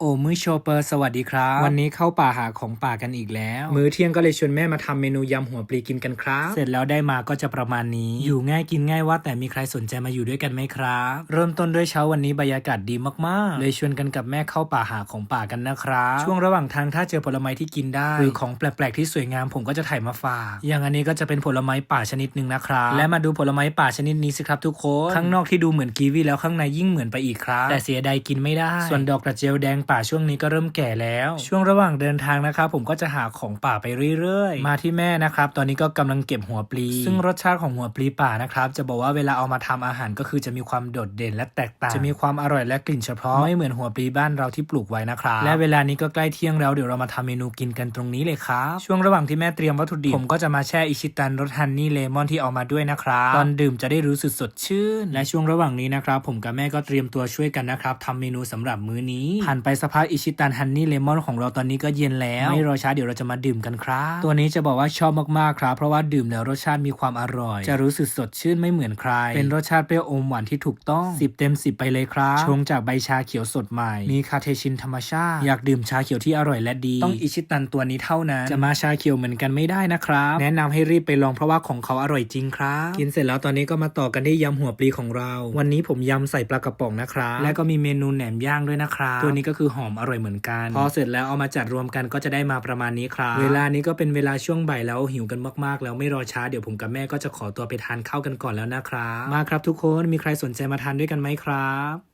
โอ้มื้อโชเปอร์สวัสดีครับ วันนี้เข้าป่าหาของป่ากันอีกแล้ว มื้อเที่ยงก็เลยชวนแม่มาทำเมนูยำหัวปลีกินกันครับ เสร็จแล้วได้มาก็จะประมาณนี้ อยู่ง่ายกินง่ายว่าแต่มีใครสนใจมาอยู่ด้วยกันไหมครับ เริ่มต้นด้วยเช้าวันนี้บรรยากาศดีมากๆ เลยชวนกันกับแม่เข้าป่าหาของป่ากันนะครับ ช่วงระหว่างทางถ้าเจอผลไม้ที่กินได้ หรือของแปลกๆที่สวยงามผมก็จะถ่ายมาฝาก อย่างอันนี้ก็จะเป็นผลไม้ป่าชนิดหนึ่งนะครับและมาดูผลไม้ป่าชนิดนี้สิครับทุกคนข้างนอกที่ดูเหมือนกีวีแล้วข้างในยิ่งเหมือนไปอีกครับแต่เสียดายกินไม่ได้ ส่วนดอกกระเจียวแดงป่าช่วงนี้ก็เริ่มแก่แล้ว ช่วงระหว่างเดินทางนะครับผมก็จะหาของป่าไปเรื่อย ๆ มาที่แม่นะครับ ตอนนี้ก็กำลังเก็บหัวปลี ซึ่งรสชาติของหัวปลีป่านะครับจะบอกว่าเวลาเอามาทำอาหารก็คือจะมีความโดดเด่นและแตกต่าง จะมีความอร่อยและกลิ่นเฉพาะไม่เหมือนหัวปลีบ้านเราที่ปลูกไว้นะครับและเวลานี้ก็ใกล้เที่ยงแล้วเดี๋ยวเรามาทำเมนูกินกันตรงนี้เลยครับช่วงระหว่างที่แม่เตรียมวัตถุดิบผมก็จะมาแช่อิชิตันรสฮันนี่เลมอนที่เอามาด้วยนะครับตอนดื่มจะได้รู้สึกสดชื่น และช่วงระหว่างนี้นะครับผมกับแม่ก็เตรียมตัวช่วยกันนะครับทำเมนูสำหรับมื้อนี้ผ่านไปสักพักอิชิตันฮันนี่เลมอนของเราตอนนี้ก็เย็นแล้ว ไม่รอช้าเดี๋ยวเราจะมาดื่มกันครับ ตัวนี้จะบอกว่าชอบมากๆครับ เพราะว่าดื่มแล้วรสชาติมีความอร่อย จะรู้สึกสดชื่นไม่เหมือนใคร เป็นรสชาติเปรี้ยวอมหวานที่ถูกต้อง 10 เต็ม 10 ไปเลยครับชงจากใบชาเขียวสดใหม่ มีคาเทชินธรรมชาติ อยากดื่มชาเขียวที่อร่อยและดี ต้องอิชิตันตัวนี้เท่านั้น จะมาชาเขียวเหมือนกันไม่ได้นะครับ แนะนำให้รีบไปลองเพราะว่าของเขาอร่อยจริงครับ กินเสร็จแล้วตอนนี้ก็มาต่อกันที่ยำหัวปลีของเรา วันนี้ผมยำใส่ปลากระป๋องนะครับ และก็มีเมนูแหนมย่างด้วยนะครับ ตัวนี้ก็คือหอมอร่อยเหมือนกัน พอเสร็จแล้วเอามาจัดรวมกันก็จะได้มาประมาณนี้ครับ เวลานี้ก็เป็นเวลาช่วงบ่ายแล้วหิวกันมากๆ แล้วไม่รอช้าเดี๋ยวผมกับแม่ก็จะขอตัวไปทานข้าวกันก่อนแล้วนะครับมาครับทุกคนมีใครสนใจมาทานด้วยกันไหมครับ